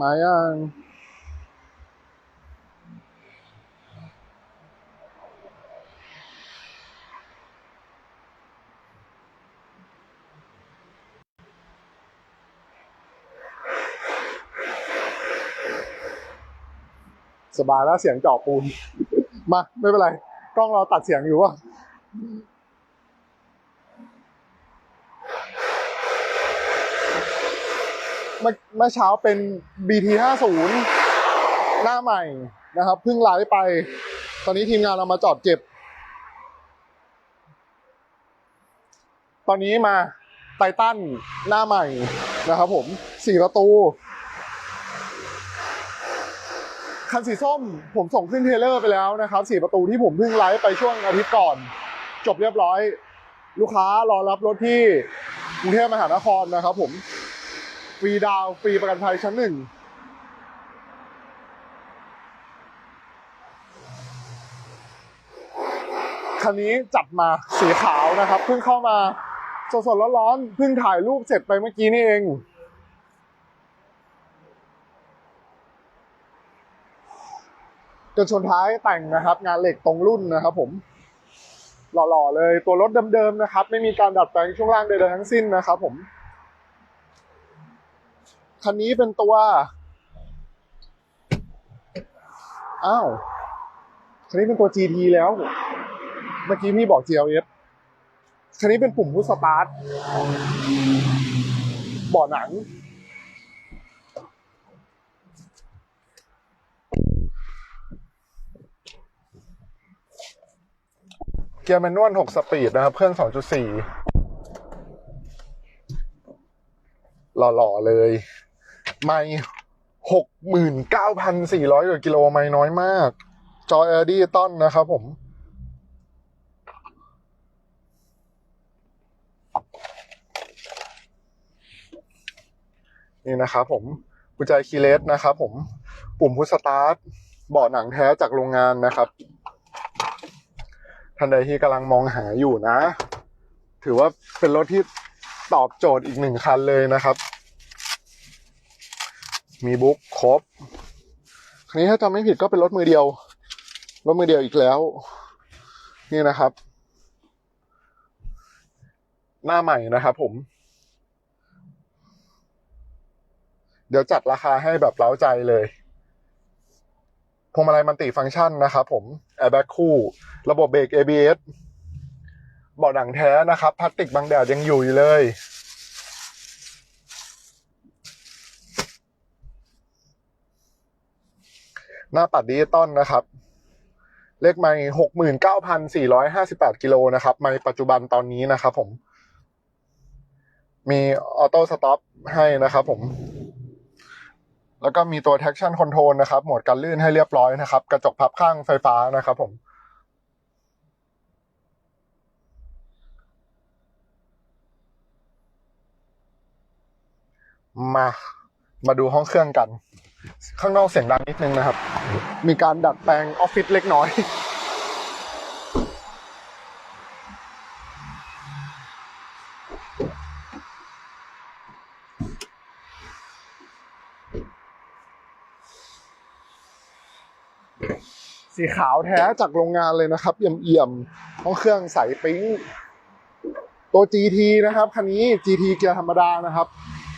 มายังสบายแล้วเสียงเจาะปูน มา ไม่เป็นไร กล้องเราตัดเสียงอยู่ว่ะ เมื่อเมื่อเช้าเป็น BT 50 หน้าใหม่นะครับเพิ่งไลฟ์ไป ตอนนี้ทีมงานเรามาจอดเก็บ ตอนนี้มาไททันหน้าใหม่นะครับผมสี่ประตู คันสีส้มผมส่งขึ้นเทเลอร์ไปแล้วนะครับสี่ประตูที่ผมเพิ่งไลฟ์ไปช่วงอาทิตย์ก่อน จบเรียบร้อย ลูกค้ารอรับรถที่กรุงเทพมหานครนะครับผม ฟรีดาวฟรีประกันภัยชั้นหนึ่งคันนี้จัดมาสีขาวนะครับ เพิ่งเข้ามาสดๆร้อนๆเพิ่งถ่ายรูปเสร็จไปเมื่อกี้นี่เองกันชนท้ายแต่งนะครับ งานเหล็กตรงรุ่นนะครับ ผม หล่อๆเลยตัวรถเดิมๆนะครับ ไม่มีการดัดแปลงช่วงล่างใดๆทั้งสิ้นนะครับ ผม คันนี้เป็นตัว อ้าว คันนี้เป็นตัว GT แล้ว เมื่อกี้พี่บอก GLS คันนี้เป็นปุ่มพุชสตาร์ทเบาะหนัง เกียร์แมนนวล6สปีดนะครับ เครื่อง 2.4 หล่อ ๆ เลย ไม่หกหมื่นเก้าพันสี่ร้อยกว่ากิโลไม่น้อยมาก จอ l อ d ดิตอนนะครับผม นี่นะครับผมกุญแจคีเลสนะครับผม ปุ่มพุชสตาร์ทเบาะหนังแท้จากโรงงานนะครับท่านใดที่กำลังมองหาอยู่นะ ถือว่าเป็นรถที่ตอบโจทย์อีกหนึ่งคันเลยนะครับ มีบุ๊กครบคันนี้ถ้าจำไม่ผิดก็เป็นรถมือเดียว รถมือเดียวอีกแล้ว นี่นะครับ หน้าใหม่นะครับผม เดี๋ยวจัดราคาให้แบบเล้าใจเลยพวงมาลัยมันติฟังก์ชันนะครับผมแอร์แบ็กคู่ ระบบเบรก ABS เบาะหนังแท้นะครับพลาสติกบังแดดยังอยู่อยู่เลย หน้าปัดดิจิตอลนะครับ เลขไม่หกหมื่นเก้าพันสี่ร้อยห้าสิบแปดกิโลนะครับไม่ปัจจุบันตอนนี้นะครับผม มีออโต้สต็อปให้นะครับผม แล้วก็มีตัว traction control นะครับ โหมดการลื่นให้เรียบร้อยนะครับ กระจกพับข้างไฟฟ้านะครับผมมา มาดูห้องเครื่องกัน ข้างนอกเสียงดังนิดนึงนะครับ มีการดัดแปลงออฟฟิศเล็กน้อย สีขาวแท้จากโรงงานเลยนะครับ เอี่ยมๆห้องเครื่องใสปิ๊งตัว GT นะครับ คันนี้ GT เกียร์ธรรมดานะครับ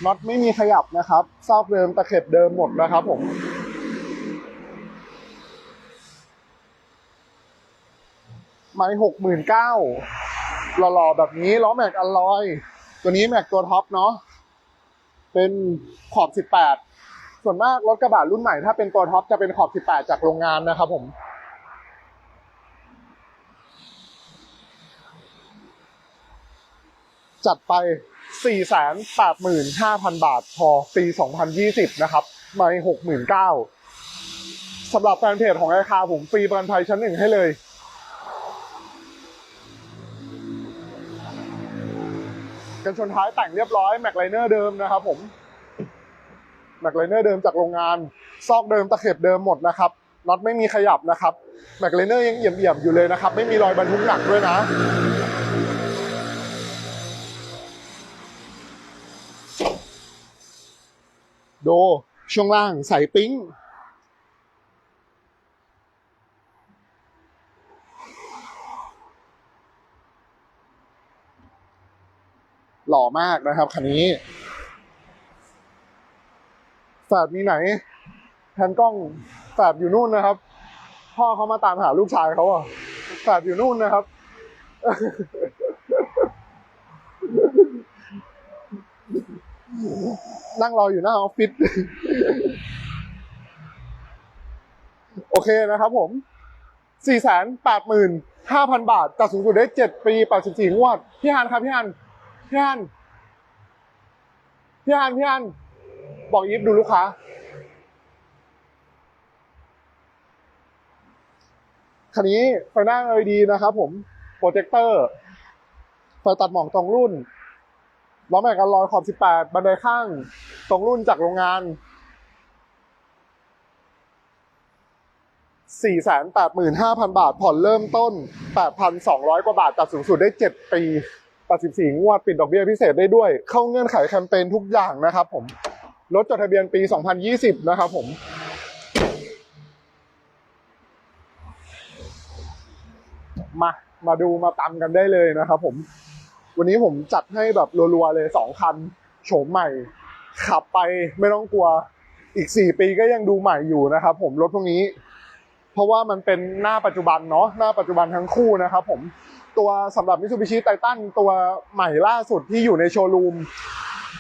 น็อตไม่มีขยับนะครับซอกเดิมตะเข็บเดิมหมดนะครับผมไม้หกหมื่นเก้าหล่อๆแบบนี้ล้อแม็กอลลอย ตัวนี้แม็กตัวท็อปเนาะเป็นขอบสิบแปดส่วนมากรถกระบะรุ่นใหม่ถ้าเป็นตัวท็อปจะเป็นขอบ18จากโรงงานนะครับผมจัดไป 485,000 บาทพอปี 2020 นะครับไม่69,000สำหรับแฟนเพจของไอคาผมฟรีประกันภัยชั้นหนึ่งให้เลยกันชนท้ายแต่งเรียบร้อยแม็กไลเนอร์เดิมนะครับผมแม็กไลเนอร์เดิมจากโรงงาน ซอกเดิมตะเข็บเดิมหมดนะครับน็อตไม่มีขยับนะครับแม็กไลเนอร์ยังเอี่ยมๆอยู่เลยนะครับ ไม่มีรอยบรรทุกหนักด้วยนะ ดช่วงล่างใส่ปิ๊งหล่อมากนะครับคันนี้แฝดมีไหนแทนกล้องแฝดอยู่นู่นนะครับ พ่อเขามาตามหาลูกชายเขาอะแฝดอยู่นู่นนะครับ นั่งรออยู่หน้าออฟฟิศโอเคนะครับผมสี่แสนแปดหมื่นห้าพันบาทตัดสูงสุดได้เจ็ดปีแปดสิบสี่งวด พี่ฮันครับพี่ฮันพี่ฮันพี่ฮันพี่ฮันบอกยิบดูลูกค้า คันนี้ไฟหน้า LED นะครับผม โปรเจคเตอร์ไฟตัดหมอกตรงรุ่น ล้อแม็กกันลอยขอบ 18 บันไดข้าง ตรงรุ่นจากโรงงาน 485,000 บาท ผ่อนเริ่มต้น 8,200 กว่าบาท ตัดสูงสุดได้ 7 ปี84งวด ปิดดอกเบี้ยพิเศษได้ด้วย เข้าเงื่อนไขแคมเปญทุกอย่างนะครับผม รถจดทะเบียนปี 2020 นะครับผมมา มาดูมาตำกันได้เลยนะครับผม วันนี้ผมจัดให้แบบรัวๆเลยสองคันโฉมใหม่ ขับไปไม่ต้องกลัวอีกสี่ปีก็ยังดูใหม่อยู่นะครับ ผมรถพวกนี้ เพราะว่ามันเป็นหน้าปัจจุบันเนาะหน้าปัจจุบันทั้งคู่นะครับ ผมตัวสำหรับ Mitsubishi Titan ตัวใหม่ล่าสุดที่อยู่ในโชว์รูม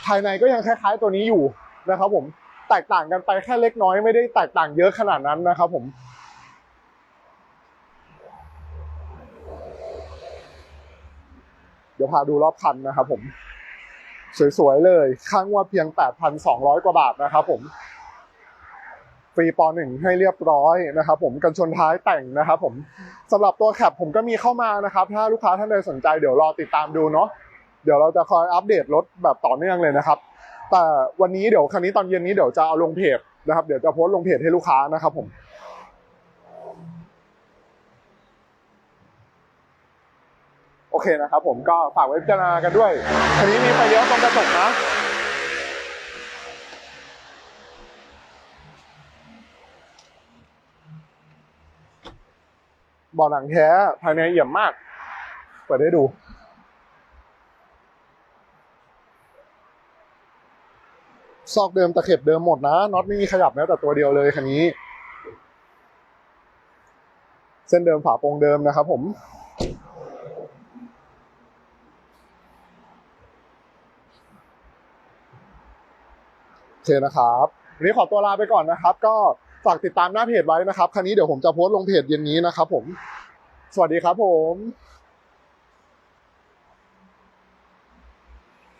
ภายในก็ยังคล้ายๆตัวนี้อยู่นะครับ ผมแตกต่างกันไปแค่เล็กน้อยไม่ได้แตกต่างเยอะขนาดนั้นนะครับ ผม ดี๋ยวพาดูรอบคันนะครับผม สวยๆเลยค่างวดเพียง 8,200 กว่าบาทนะครับผมฟรีปอหนึ่งให้เรียบร้อยนะครับผมกันชนท้ายแต่งนะครับผมสำหรับตัวแคปผมก็มีเข้ามานะครับ ถ้าลูกค้าท่านใดสนใจเดี๋ยวรอติดตามดูเนาะเดี๋ยวเราจะคอยอัปเดตรถแบบต่อเนื่องเลยนะครับ แต่วันนี้เดี๋ยวคันนี้ตอนเย็นนี้เดี๋ยวจะเอาลงเพจนะครับ เดี๋ยวจะโพสต์ลงเพจให้ลูกค้านะครับผม โอเคนะครับผมก็ฝากไว้พิจารณากันด้วยคันนี้มีไฟเลี้ยวตรงกระจกนะบ่อหนังแท้ภายในเอี่ยมมาก เปิดให้ดู ซอกเดิมตะเข็บเดิมหมดนะน็อตไม่มีขยับแม้แต่ตัวเดียวเลยคันนี้ เส้นเดิมฝาโปรงเดิมนะครับผม เคนะครับวันนี้ขอตัวลาไปก่อนนะครับ ก็ฝากติดตามหน้าเพจไว้นะครับ ครั้นี้เดี๋ยวผมจะโพสต์ลงเพจเย็นนี้นะครับผม สวัสดีครับผม